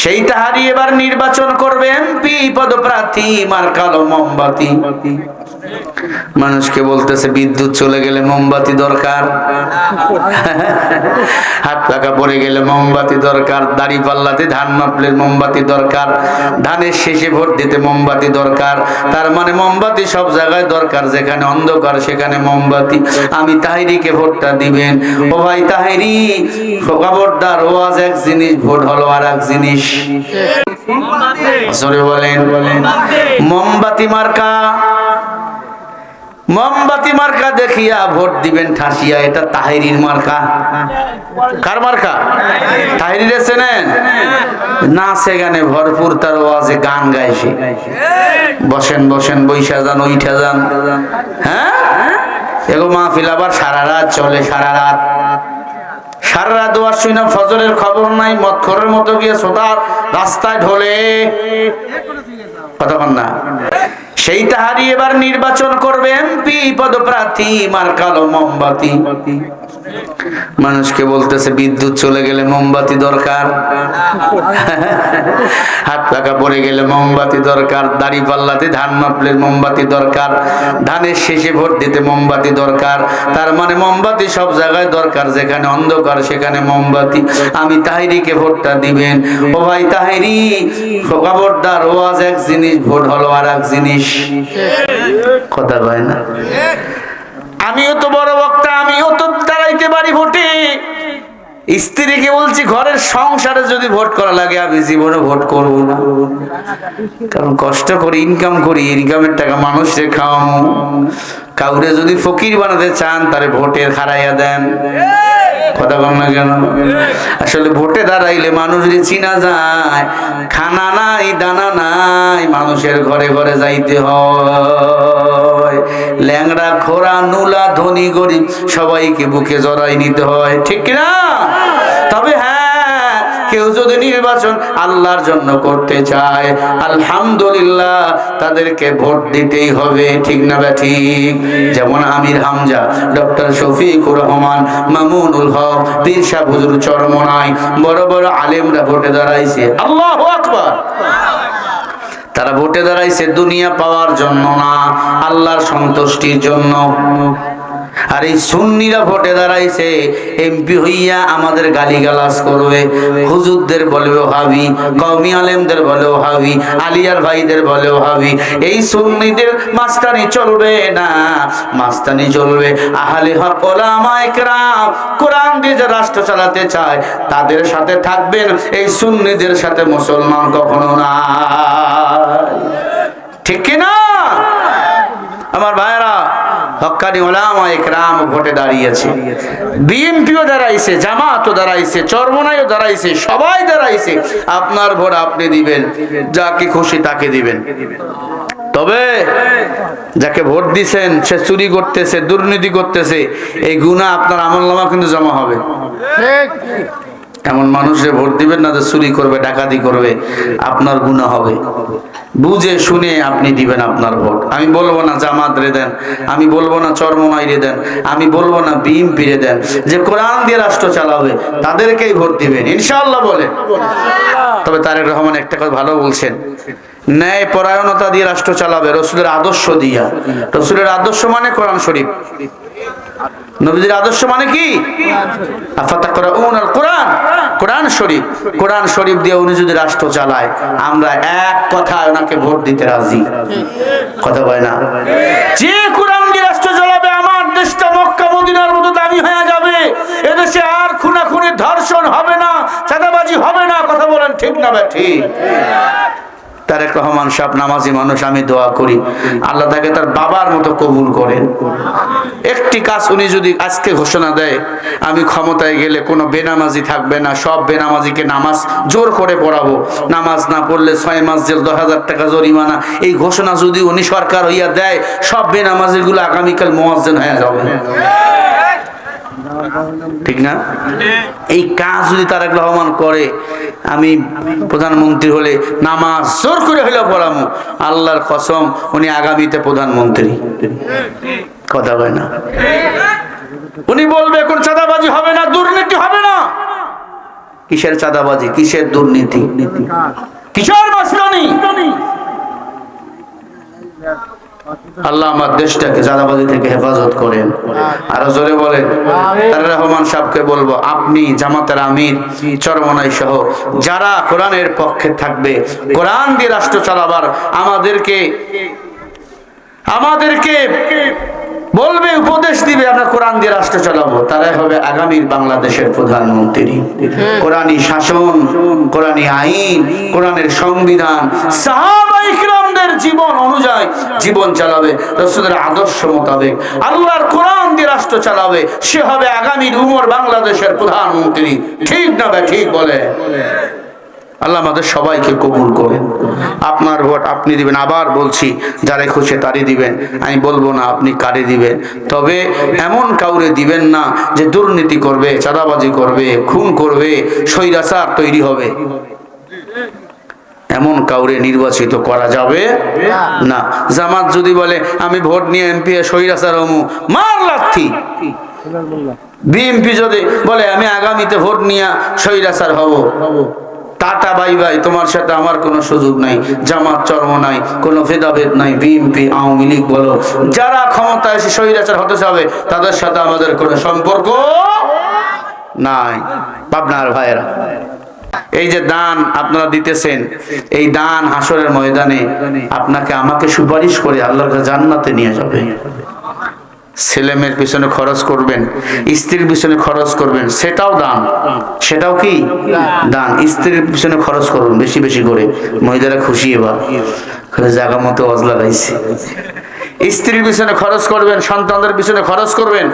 সেইটা তাহারি এবার নির্বাচন করবে এমপি পদপ্রার্থী মার কালো মোমবাতি। মানুষকে বলতেছে বিদ্যুৎ চলে গেলে মোমবাতি দরকার। হাত পাকা পড়ে গেলে মোমবাতি দরকার। দাড়ি পাল্লাতে ধান মাপলে মোমবাতি দরকার। ধানের শেষে ভোট দিতে মোমবাতি দরকার। তার মানে মোমবাতি সব জায়গায় দরকার যেখানে অন্ধকার সেখানে মোমবাতি। আমি তাহিরিকে ভোটটা দিবেন। ও ভাই তাহিরি খবরদার ওয়াজ এক জিনিস ভোট হলো আর এক জিনিস। জোরে বলেন। মোমবাতি মার্কা মোমবাতি মার্কা দেখিয়া ভোট দিবেন ঠাসিয়া, এটা তাহিরির মার্কা। কার মার্কা? তাহিরিরে চেনেন? নাচে গানে ভরপুর তার ওয়াজে গান গাইছে। বসেন বসেন বৈশা যান, ওইঠা যান। হ্যাঁ? এগো মাহফিল আবার সারা রাত চলে, সারা রাত। সারা রাত দোয়ার শুই না, ফজরের খবর নাই মৎখরের মতো গিয়ে সোতার রাস্তায় ঢোলে। কতক্ষণ না। সেইটা তাহারি এবার নির্বাচন করবে এমপি পদপ্রার্থী মার কালো মোমবাতি। মানুষকে বলতেছে, বিদ্যুৎ চলে গেলে মোমবাতি দরকার। হাত পাকা পড়ে গেলে মোমবাতি দরকার। দাড়ি পাল্লাতে ধান মাপলে মোমবাতি দরকার। ধানের শেষে ভোট দিতে মোমবাতি দরকার। তার মানে মোমবাতি সব জায়গায় দরকার, যেখানে অন্ধকার সেখানে মোমবাতি। আমি তাহিরিকে ভোটটা দিবেন। ও ভাই তাহিরি, খবরদার ওয়াজ এক জিনিস, ভোট হলো আর এক জিনিস। কথা কয় না? আমিও তো বড় বক্তা পারি ভোটে স্ত্রীকে বলছি, ঘরের সংসারে যদি ভোট করা লাগে, আমি জীবনে ভোট করব না। কারণ কষ্ট করে ইনকাম করি ইনকামের টাকা মানুষে খাওয়ামো কাউরে যদি ফকির বানাতে চান, তারে ভোটের খারাইয়া দেন। কথা বল না কেন? আসলে ভোটে দাঁড়াইলে মানুষ যদি চিনা যায়, খানা নাই, দানা নাই, মানুষের ঘরে ঘরে যাইতে হয়। ল্যাংড়া খোরা নুলা, ধনী, গরিব সবাইকে বুকে জড়াই নিতে হয়। ঠিক কিনা? কেউ যদি নির্বাচন আল্লাহর জন্য করতে চায়, আলহামদুলিল্লাহ, তাদেরকে ভোট দিতেই হবে, ঠিক না বা ঠিক? যেমন আমির হামজা, ডক্টর শফিকুর রহমান, মামুনুল হক, পীর হুজুর চরমনাই, বড় বড় আলেমরা ভোটে দাঁড়াইছে। আল্লাহ আকবার! তারা ভোটে দাঁড়াইছে দুনিয়া পাওয়ার জন্য না, আল্লাহর সন্তুষ্টির জন্য। আর এই সুন্নিরা ভোটে দাঁড়াইছে, এমপি হইয়া আমাদের গালিগালাজ করবে। হুজুরদের বলেও হাবি, কওমি আলেমদের বলেও হাবি, আলিয়ার ভাইদের বলেও হাবি। এই সুন্নিদের মাস্তানি চলবে না, মাস্তানি চলবে। আহলে হক ওলামা একরাম, কোরআন দিয়ে যে রাষ্ট্র চালাতে চায়, তাদের সাথে থাকবেন, এই সুন্নিদের সাথে মুসলমান কখনো না। ঠিক কি না আমার ভাইরা হক্কানি ওলামা একরাম ভোটে দাঁড়িয়েছে। বিএনপিও দাঁড়াইছে, জামাতও দাঁড়াইছে, চরমনাইও দাঁড়াইছে, সবাই দাঁড়াইছে। আপনার ভোট আপনি দিবেন, যাকে খুশি তাকে দিবেন। তবে যাকে ভোট দিছেন, সে চুরি করতেছে, দুর্নীতি করতেছে, এই গুণা আপনার আমল নামা কিন্তু জমা হবে। এমন মানুষে ভোট দিবেন না যে চুরি করবে, ডাকাতি করবে, আপনার গুণা হবে। বুঝে শুনে আপনি দিবেন আপনার ভোট। আমি বলব না জামাত রে দেন, আমি বলব না চরমনাই রে দেন, আমি বলব না বিএমপি রে দেন, যে কোরআন দিয়ে রাষ্ট্র চালাবে, তাদেরকেই ভোট দিবেন। ইনশাআল্লাহ বলে তবে তারেক রহমান একটা কথা ভালো বলছেন, ন্যায় পরায়ণতা দিয়ে রাষ্ট্র চালাবে, রসুলের আদর্শ দিয়া। রসুলের আদর্শ মানে কোরআন শরীফ। নবীজির আদর্শ মানে কি? আফাতা কোরআন শরীফ কোরআন শরীফ দিয়ে উনি যদি রাষ্ট্র চালায়, আমরা এক কথায় ওনাকে ভোট দিতে রাজি। কথা বলে না? যে কোরআন দিয়ে রাষ্ট্র চালাবে, আমার দেশটা মক্কা, মদিনার মতো দামি হয়ে যাবে। এদেশে আর খুনাখুনি ধর্ষণ হবে না, চাঁদাবাজি হবে না, কথা বলেন ঠিক না ব্যাঠি ঠিক। তারেক রহমান সাহেব, নামাজি মানুষ, আমি দোয়া করি। আল্লাহ তাকে তার বাবার মতো কবুল করেন। একটি কাজ উনি যদি আজকে ঘোষণা দেয়, আমি ক্ষমতায় গেলে কোনো বেনামাজি থাকবে না, সব বেনামাজিকে নামাজ জোর করে পড়াবো। নামাজ না পড়লে ছয় মাস জেল, দশ হাজার টাকা জরিমানা। এই ঘোষণা যদি উনি সরকার হইয়া দেয়, সব বেনামাজিগুলো আগামীকাল মোয়াজ্জেন হয়ে যাবে। ঠিক না? এই কাজ যদি তারেক রহমান করে, আমি প্রধানমন্ত্রী হলে নামাজ জোর করে হইলে পড়ামো। আল্লাহর কসম, উনি আগামীতে প্রধানমন্ত্রী। কথা হয় না? উনি বলবে এখন চাঁদাবাজি হবে না, দুর্নীতি হবে না। কিসের চাঁদাবাজি? কিসের দুর্নীতি? কিসের মাসলানি আল্লাহ আমার দেশটাকে জাদাবাজি থেকে হেফাজত করেন। আরও জোরে বলেন রহমান সাহকে বলব, আপনি জামাতের আমির, চরমনাই সহ, যারা কোরআনের পক্ষে থাকবে, কোরআন দিয়ে রাষ্ট্র চালাবার, আমাদেরকে আমাদেরকে বলবে উপদেশ দিবে আমরা কোরআন দিয়ে রাষ্ট্র চালাবো। তারাই হবে আগামীর বাংলাদেশের প্রধানমন্ত্রী। কোরআনী শাসন কোরআনী আইন কোরআনের সংবিধান। জীবন অনুযায়ী জীবন চালাবে রসুলের আদর্শ মোতাবেক। আল্লাহর কোরআন দিয়ে রাষ্ট্র চালাবে সে হবে আগামীর উমর বাংলাদেশের প্রধানমন্ত্রী। ঠিক না ভাই ঠিক বলে? আল্লাহ আমাদের সবাইকে কবুল করেন। আপনার ভোট আপনি দিবেন, আবার বলছি, যারে খুশি তারই দিবেন। আমি বলব না আপনি কারে দিবেন। তবে এমন কাউরে দিবেন না যে দুর্নীতি করবে, চাঁদাবাজি করবে, খুন করবে স্বৈরাচার তৈরি হবে। এমন কাউরে নির্বাচিত করা যাবে না। জামাত যদি বলে, আমি ভোট নিয়ে এমপি স্বৈরাচার হমু, মার লাথি। বিএমপি যদি বলে, আমি আগামীতে ভোট নিয়ে স্বৈরাচার হব। Tata, bye bye. তোমার সাথে আমার কোনো সুযোগ নাই। জামাত, চর্ম নাই। কোনো ভেদাভেদ নাই। বিএনপি আওয়ামী লীগ, বলো। যারা ক্ষমতা এসে স্বৈরাচার হতে যাবে তাদের সাথে আমাদের কোনো সম্পর্ক নাই। পাবনার ভাইয়েরা। এই যে দান আপনারা দিতেছেন, এই দান হাসরের ময়দানে আপনাকে আমাকে সুপারিশ করে আল্লাহর জান্নাতে নিয়ে যাবে। ছেলেমেয়ের পিছনে খরচ করবেন, স্ত্রীর পিছনে খরচ করবেন, সেটাও দান। সেটাও কি? দান। স্ত্রীর পিছনে খরচ করবেন বেশি বেশি করে। মহিলারা খুশি এবার। জায়গা মতো অজ লাগাইছে স্ত্রীর পিছনে খরচ করবেন, সন্তানদের পিছনে খরচ করবেন।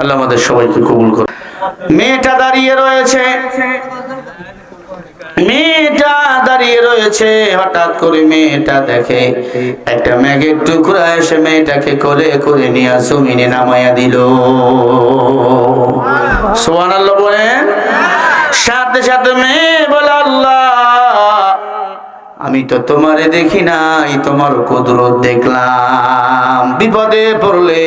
আল্লাহ আমাদের সবাইকে কবুল করে মেয়েটা দাঁড়িয়ে রয়েছে। মেয়েটা দাঁড়িয়ে রয়েছে, হঠাৎ করে মেয়েটা দেখে। একটা ম্যাগের টুকরা এসে মেয়েটাকে কোলে করে নিয়ে জমিনে নামাইয়া দিল। সোয়ান আল্লাহ বলেন? সাথে সাথে মেয়ে বলে, আল্লাহ! আমি তো তোমারে দেখি নাই, তোমার কুদরত দেখলাম। বিপদে পড়লে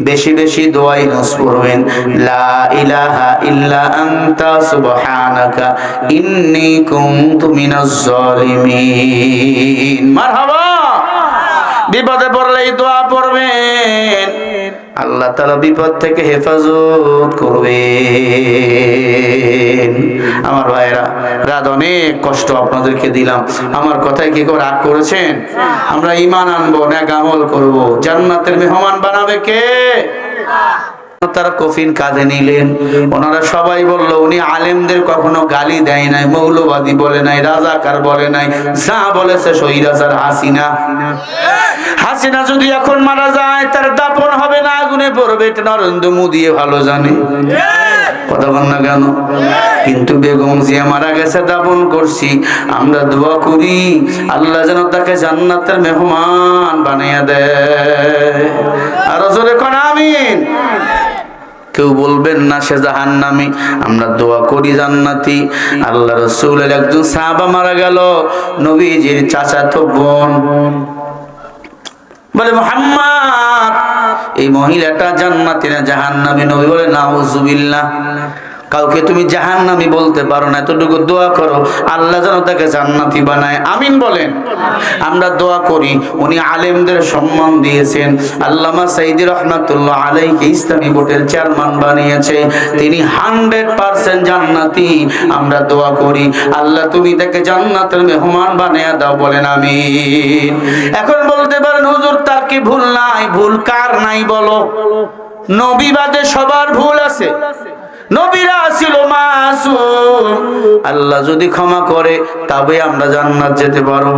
বেশি বেশি দোয়াই নস পড়বেন। লা ইলাহা ইল্লা আনতা, সুবহানাকা, ইন্নী কুনতু মিনাজ জালিমিন মারহাবা! বিপদে পড়লে দোয়া আল্লাহ তালা বিপদ থেকে হেফাজত করবে আমার ভাইরা রাত অনেক কষ্ট আপনাদেরকে দিলাম। আমার কথায় কি করে রাগ করেছেন? আমরা ইমান আনব না আমল করব। জান্নাতের মেহমান বানাবে কে? তারা কফিন কাঁধে নিলেন। ওনারা সবাই বলল, উনি আলেমদের কখনো গালি দেয় নাই, মৌলবাদী বলে নাই, রাজাকার বলে নাই, যা বলেছে সহিরাজার হাসিনা। হাসিনা যদি এখন মারা যায়, তার দাপন হবে না, আগুনে পড়বে নরেন্দ্র মোদী ভালো জানে। কথা কেন? কিন্তু বেগম জিয়া মারা গেছে, দাপন করছি। আমরা জান্নাতের মেহমান বানাইয়া জোরে আমিন। কেউ বলবেন না সে জাহান্নামী। আমরা দোয়া করি জান্নাতি। আল্লাহ রসুলের একজন সাহাবা মারা গেল, নবীজির চাচা তো বোন। বলে, মোহাম্মদ, এই মহিলাটা জান্নাতি না জাহান্নামী নবী বলে না নাউজুবিল্লাহ। কাউকে তুমি জাহান্নামি বলতে পারো না, এতটুকু দোয়া করো। আল্লাহ যেন তাকে জান্নাতি বানায়। আমিন বলেন। আমরা দোয়া করি, উনি আলেমদের সম্মান দিয়েছেন। আল্লামা সাইদি রহমাতুল্লাহ আলাইকে ইসলামী বোর্ডের চেয়ারম্যান বানিয়েছে। তিনি হান্ড্রেড পার্সেন্ট জান্নাতি। আমরা দোয়া করি, আল্লাহ তুমি তাকে জান্নাতের মেহমান বানিয়ে দাও বলেন, আমিন। এখন বলতে পারেন, হুজুর, তার কি ভুল নাই? ভুল কার নাই বলো? নবী বাদে সবার ভুল আছে। নবীরা ছিল মাসুম। আল্লাহ যদি ক্ষমা করে তবে আমরা জান্নাত যেতে পারব।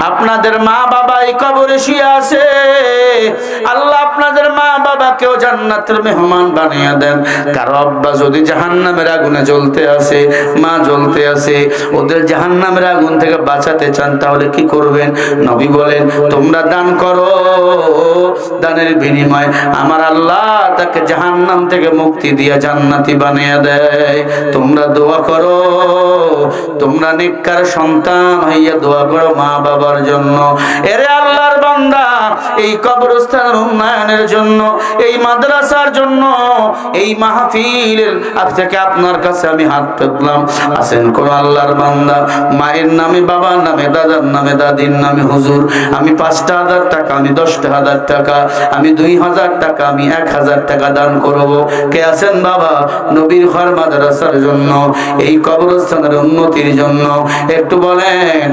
আপনাদের মা বাবা কবরে আছে। আল্লাহ আপনাদের মা বাবাকেও জান্নাতের মেহমান বানিয়ে দেন। কারও আব্বা যদি জাহান্নামের আগুনে জ্বলতে আছে মা জ্বলতে আছে ওদের জাহান্নামের আগুন থেকে বাঁচাতে চান, তাহলে কি করবেন? নবী বলেন, তোমরা দান করো। দানের বিনিময় আমার আল্লাহ তাকে জাহান্নাম থেকে মুক্তি দিয়ে জান্নাতি বানিয়ে দেয়। তোমরা দোয়া করো। তোমরা নিকার সন্তান হইয়া দোয়া করো মা বাবার জন্য। এরে আল্লাহর বান্দা এই কবরস্থানের উন্নয়নের জন্য, এই মাদ্রাসার জন্য, এই মাহফিলের আজ থেকে আপনার কাছে আমি হাত পেতলাম আছেন কোন আল্লাহর বান্দা? মায়ের নামে, বাবার নামে, দাদার নামে, দাদির নামে, হুজুর। আমি পাঁচটা হাজার টাকা, আমি দশটা হাজার টাকা, আমি দুই হাজার টাকা, আমি এক হাজার টাকা দান করব। কে আছেন বাবা? নবীর ঘর মাদ্রাসার জন্য, এই কবরস্থানের উন্নতির জন্য। একটু বলেন